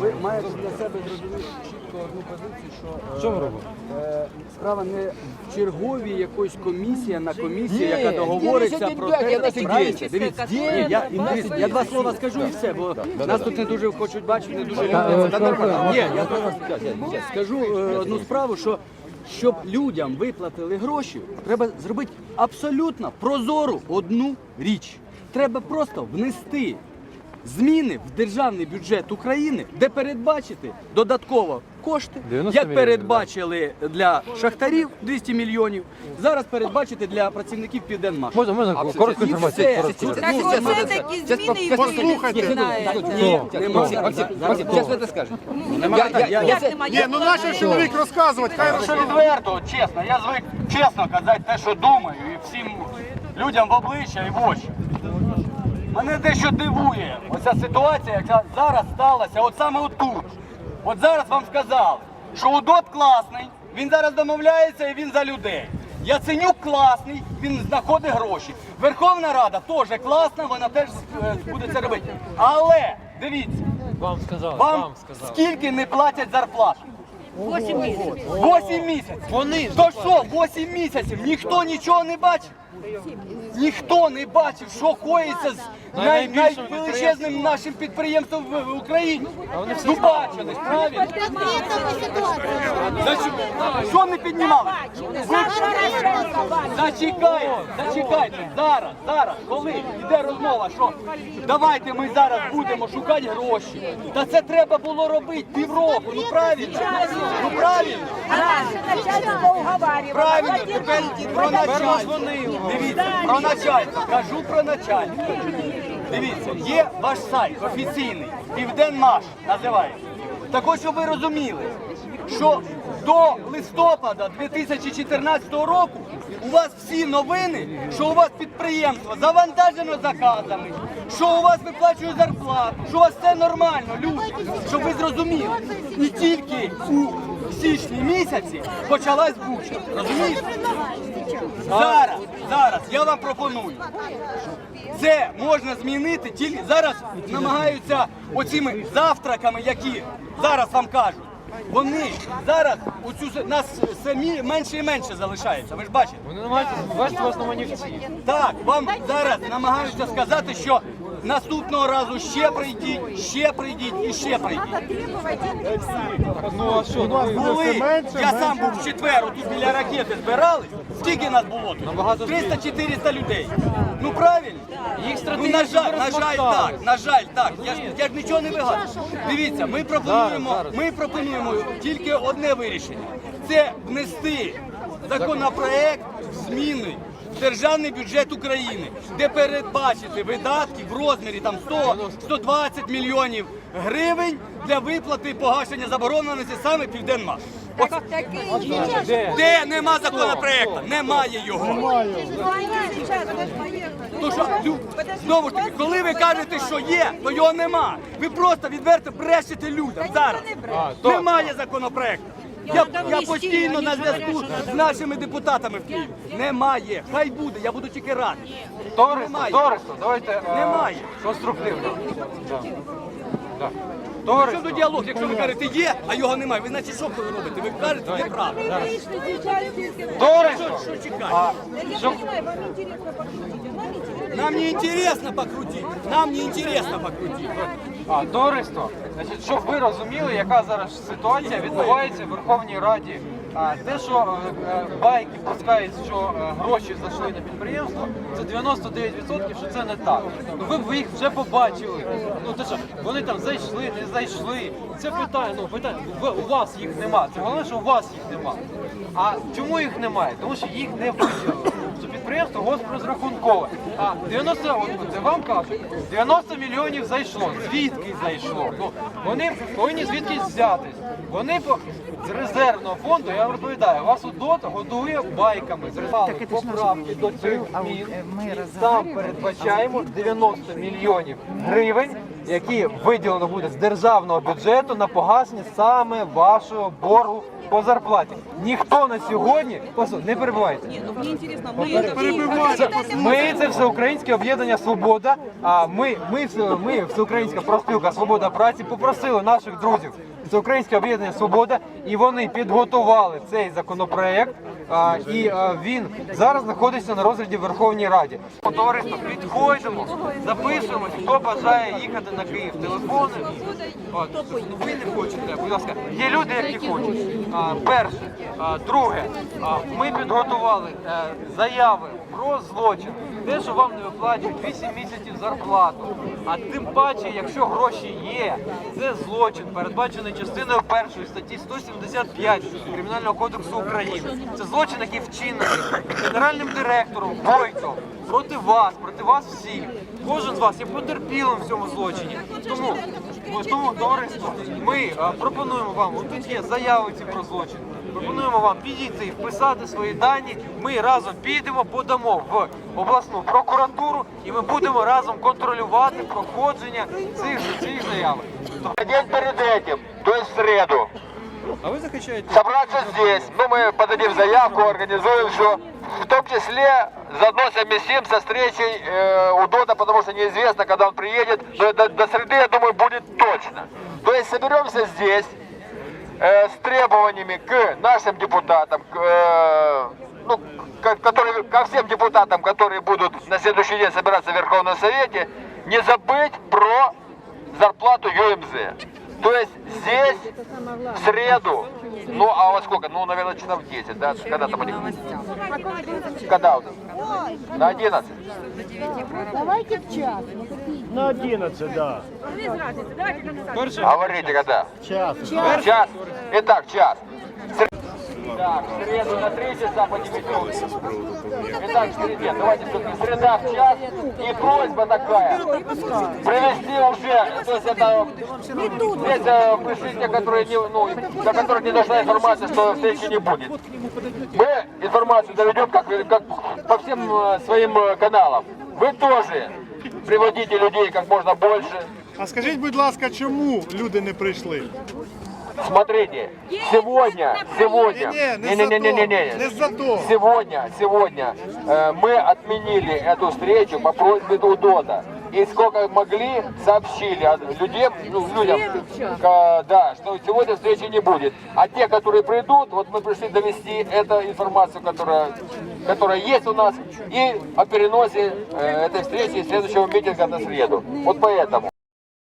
Ви маєте для себе зрозуміти чітко одну позицію, що е, Що ми робимо? е, справа не в черговій якоїсь комісія на комісії, яка договориться про те, Правильно? Дивіться, ні, я, дивіться, я два слова скажу і все, бо нас тут не дуже хочуть бачити, не дуже люблять. Та нормально. Ні, я скажу е, одну справу, що щоб людям виплатили гроші, треба зробити абсолютно прозору одну річ. Треба просто внести зміни в державний бюджет України, де передбачити додатково кошти, як передбачили для шахтарів 200 мільйонів, зараз передбачити для працівників Південмаш. Можна, можна коротку інформацію? оце такі зміни і це. Я- Як немає? Ні, ну наш чоловік розказувати, хай відверто, чесно, я звик чесно казати те, що думаю, і всім людям в обличчя і в очі. Мене дещо дивує оця ситуація, яка зараз сталася, от саме отут. От зараз вам сказали, що УДОТ класний, він зараз домовляється і він за людей. Яценюк класний, він знаходить гроші. Верховна Рада теж класна, вона теж е, буде це робити. Але дивіться, Вам сказали, вам вам сказали. скільки не платять зарплату? 8 місяців. 8 місяців. Вони То що, 8 місяців? Ніхто нічого не бачив? Ніхто не бачив, що коїться з най, найвеличезним нашим підприємством в, в Україні. Ну бачили, ж, правильно? Що не піднімали? Зачекайте, зачекайте, зараз, зараз, коли йде розмова, що давайте ми зараз будемо шукати гроші. Та це треба було робити півроку, ну правильно? Ну правильно? Правильно, тепер про начальство. Дивіться, про начальство. Кажу про начальство. Дивіться, є ваш сайт офіційний, Південмаш називається. Так ось, щоб ви розуміли, що до листопада 2014 року у вас всі новини, що у вас підприємство завантажено заказами, що у вас виплачують зарплату, що у вас все нормально, люди, щоб ви зрозуміли. І тільки у січні місяці почалась буча. Зараз, зараз я вам пропоную. Це можна змінити тільки зараз намагаються оцими завтраками, які зараз вам кажуть. Вони зараз у цю нас самі менше і менше залишається. Ви ж бачите? Вони намагаються вас на манівці. Так, вам зараз намагаються сказати, що наступного разу ще прийдіть, ще прийдіть і ще прийдіть. Ну а що? Ну, Були, я сам був в четвер, тут біля ракети збирались. Скільки нас було тут? 300-400 людей. Ну правильно? Їх Ну, на жаль, на жаль, так, на жаль, так. Я ж, я ж нічого не вигадую. Дивіться, ми пропонуємо, ми пропонуємо тільки одне вирішення. Це внести законопроект зміни в державний бюджет України, де передбачити видатки в розмірі там 100, 120 мільйонів гривень для виплати погашення забороненості саме Південмаш. От Де? де нема законопроекту, немає його. То що, лю- знову ж таки, коли ви кажете, що є, то його нема. Ви просто відверто брешете людям зараз. Немає законопроекту. Я, я постійно на зв'язку з нашими депутатами в Києві. Немає. Хай буде, я буду тільки радий. Товариство, Немає. товариство, давайте е, Немає. конструктивно. Да. Да. Що Товариство, до діалог, якщо ви кажете є, а його немає, ви значить що ви робите? Ви кажете неправду. товариство, Що чекаєте? що, Нам не интересно покрутить. Нам не интересно покрутить. а, товариство, значить, щоб ви розуміли, яка зараз ситуація відбувається в Верховній Раді. А, те, що е, е, байки пускають, що е, гроші зайшли на підприємство, це 99% що це не так. Ну ви б їх вже побачили. Ну то що, вони там зайшли, не зайшли. Це питання, ну питання, ви, у вас їх нема. Це головне, що у вас їх нема. А чому їх немає? Тому що їх не виділили. Що підприємство госпрозрахункове. А 90, от це вам кажуть, 90 мільйонів зайшло. Звідки зайшло? Ну, вони повинні звідкись взятись. Вони по з резервного фонду, я вам розповідаю, вас УДОТ годує байками. Зривали поправки до цих змін. І там передбачаємо 90 мільйонів гривень, які виділено буде з державного бюджету на погашення саме вашого боргу по зарплаті. Ніхто на сьогодні, послухайте, не перебувайте. Ну. Ми це всеукраїнське об'єднання Свобода. А ми, ми, все- ми всеукраїнська профспілка Свобода праці попросили наших друзів Всеукраїнське об'єднання Свобода, і вони підготували цей законопроект. І він зараз знаходиться на розгляді в Верховній Раді. Товариство, підходимо, записуємось, хто бажає їхати на Київ. Телефони. Ви не хочете, будь ласка. Є люди, які хочуть. Перше, друге, ми підготували е, заяви про злочин. Те, що вам не виплачують 8 місяців зарплату. А тим паче, якщо гроші є, це злочин, передбачений частиною першої статті 175 Кримінального кодексу України. Це злочин, який вчинений генеральним директором Войтом проти вас, проти вас всіх. Кожен з вас є потерпілим в цьому злочині. Тому, тому товариство, ми пропонуємо вам, от тут є заяви ці про злочин. Пропонуємо вам підійти, вписати свої дані. Ми разом підемо, подамо в обласну прокуратуру, і ми будемо разом контролювати проходження цих цих заяв. День перед этим, то есть среду, А ви захищаєте? собраться здесь. Ну, мы подадим заявку, организуем все. В том числе заодно совместим со встречей э, у Дода, потому что неизвестно, когда он приедет. Но до, до среды, я думаю, будет точно. То есть соберемся здесь э, с требованиями к нашим депутатам, к, э, ну, к- которые, ко всем депутатам, которые будут на следующий день собираться в Верховном Совете, не забыть про зарплату ЮМЗ. То есть здесь в среду, ну а во сколько? Ну, наверное, часов 10, да? Когда там они? Когда у нас? На 11? На 11, да. Говорите, когда? Час. Час. Итак, час. Так, в среду на 3 часа по Димитрову. Итак, в среде, давайте все-таки среда в час. И просьба такая, привести уже, то есть это, здесь э, пришли те, которые не, ну, до которых не дошла информация, что встречи не будет. Мы информацию доведем как, как по всем э, своим э, каналам. Вы тоже приводите людей как можно больше. А скажіть, будь ласка, чому люди не прийшли? Смотрите, сегодня, сегодня, Не, не, не, не, не, не. Сегодня, сегодня э, мы отменили эту встречу по просьбе Удода. И сколько могли, сообщили людям, ну, людям, э, да, что сегодня встречи не будет. А те, которые придут, вот мы пришли довести эту информацию, которая, которая есть у нас, и о переносе э, этой встречи и следующего митинга на среду. Вот поэтому.